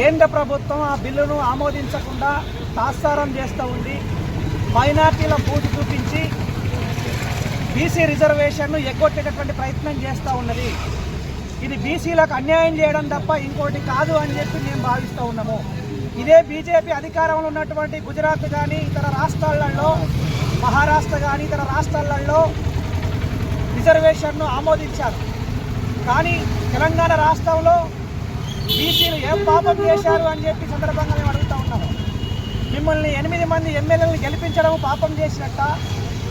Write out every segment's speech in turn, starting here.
కేంద్ర ప్రభుత్వం ఆ బిల్లును ఆమోదించకుండా తాత్సారం చేస్తూ ఉంది. మైనార్టీల బూతు చూపించి బీసీ రిజర్వేషన్ను ఎగ్గొట్టేటటువంటి ప్రయత్నం చేస్తూ ఉన్నది. ఇది బీసీలకు అన్యాయం చేయడం తప్ప ఇంకోటి కాదు అని చెప్పి మేము భావిస్తూ ఉన్నాము. ఇదే బీజేపీ అధికారంలో ఉన్నటువంటి గుజరాత్ కానీ ఇతర రాష్ట్రాలలో మహారాష్ట్ర కానీ ఇతర రాష్ట్రాలలో రిజర్వేషన్ను ఆమోదించారు. కానీ తెలంగాణ రాష్ట్రంలో బీసీలు ఏం పాపం చేశారు అని చెప్పి సందర్భంగా మేము అడుగుతా ఉన్నాము. మిమ్మల్ని ఎనిమిది మంది ఎమ్మెల్యేలను గెలిపించడం పాపం చేసినట్ట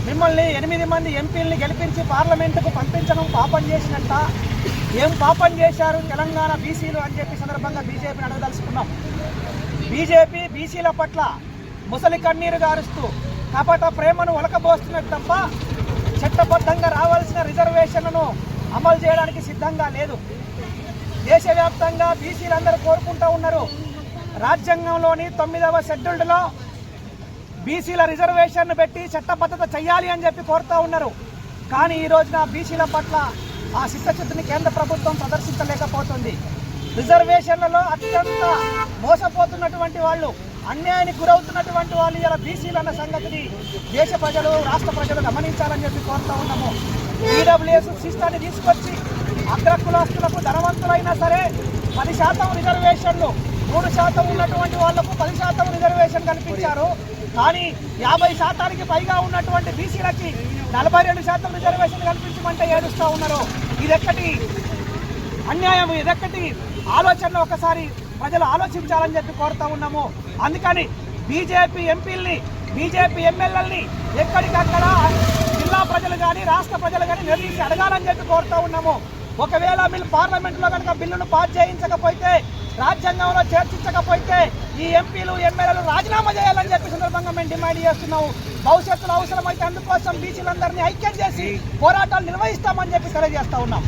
మిమ్మల్ని ఎనిమిది మంది ఎంపీల్ని గెలిపించి పార్లమెంటుకు పంపించడం పాపం చేసినట్ట ఏం పాపం చేశారు తెలంగాణ బీసీలు అని చెప్పి సందర్భంగా బీజేపీని అడగదలుచుకున్నాం. బీజేపీ బీసీల పట్ల ముసలి కన్నీరు గారుస్తూ కపట ప్రేమను ఒలకబోస్తున్నట్టు తప్ప చట్టబద్ధంగా రావాల్సిన రిజర్వేషన్లను అమలు చేయడానికి సిద్ధంగా లేదు. దేశవ్యాప్తంగా బీసీలందరూ కోరుకుంటూ ఉన్నారు. రాజ్యాంగంలోని తొమ్మిదవ షెడ్యూల్డ్లో బీసీల రిజర్వేషన్ పెట్టి చట్టబద్ధత చేయాలి అని చెప్పి కోరుతూ ఉన్నారు. కానీ ఈ రోజున బీసీల పట్ల ఆ చిత్తశుద్ధిని కేంద్ర ప్రభుత్వం ప్రదర్శించలేకపోతుంది. రిజర్వేషన్లలో అత్యంత మోసపోతున్నటువంటి వాళ్ళు అన్యాయానికి గురవుతున్నటువంటి వాళ్ళు ఇలా బీసీలు అన్న సంగతిని దేశ ప్రజలు రాష్ట్ర ప్రజలు గమనించాలని చెప్పి కోరుతా ఉన్నాము. ఈడబ్ల్యూఎస్ సిస్టాన్ని తీసుకొచ్చి అగ్రకులాస్తులకు ధనవంతులైనా సరే పది శాతం రిజర్వేషన్లు మూడు శాతం ఉన్నటువంటి వాళ్ళకు పది శాతం రిజర్వేషన్ కల్పించారు. కానీ యాభై శాతానికి పైగా ఉన్నటువంటి బీసీలకి నలభై రెండు శాతం రిజర్వేషన్ కల్పించమంటే ఏడుస్తూ ఉన్నారు. ఇదెక్కటి అన్యాయం ఇదొక్కటి ఆలోచన ఒకసారి ప్రజలు ఆలోచించాలని చెప్పి కోరుతా ఉన్నాము. అందుకని బీజేపీ ఎంపీల్ని బీజేపీ ఎమ్మెల్యేలని ఎక్కడికక్కడ జిల్లా ప్రజలు కానీ రాష్ట్ర ప్రజలు కానీ నిర్ణయించి అడగాలని చెప్పి కోరుతా ఉన్నాము. ఒకవేళ మీరు పార్లమెంట్లో కనుక బిల్లును పాస్ చేయించకపోతే రాజ్యాంగంలో చేర్చించకపోతే ఈ ఎంపీలు ఎమ్మెల్యేలు రాజీనామా చేయాలని చెప్పి సందర్భంగా మేము డిమాండ్ చేస్తున్నాము. భవిష్యత్తులో అవసరమైతే అందుకోసం బీసీలందరినీ ఐక్యం చేసి పోరాటాలు నిర్వహిస్తామని చెప్పి తెలియజేస్తా ఉన్నాం.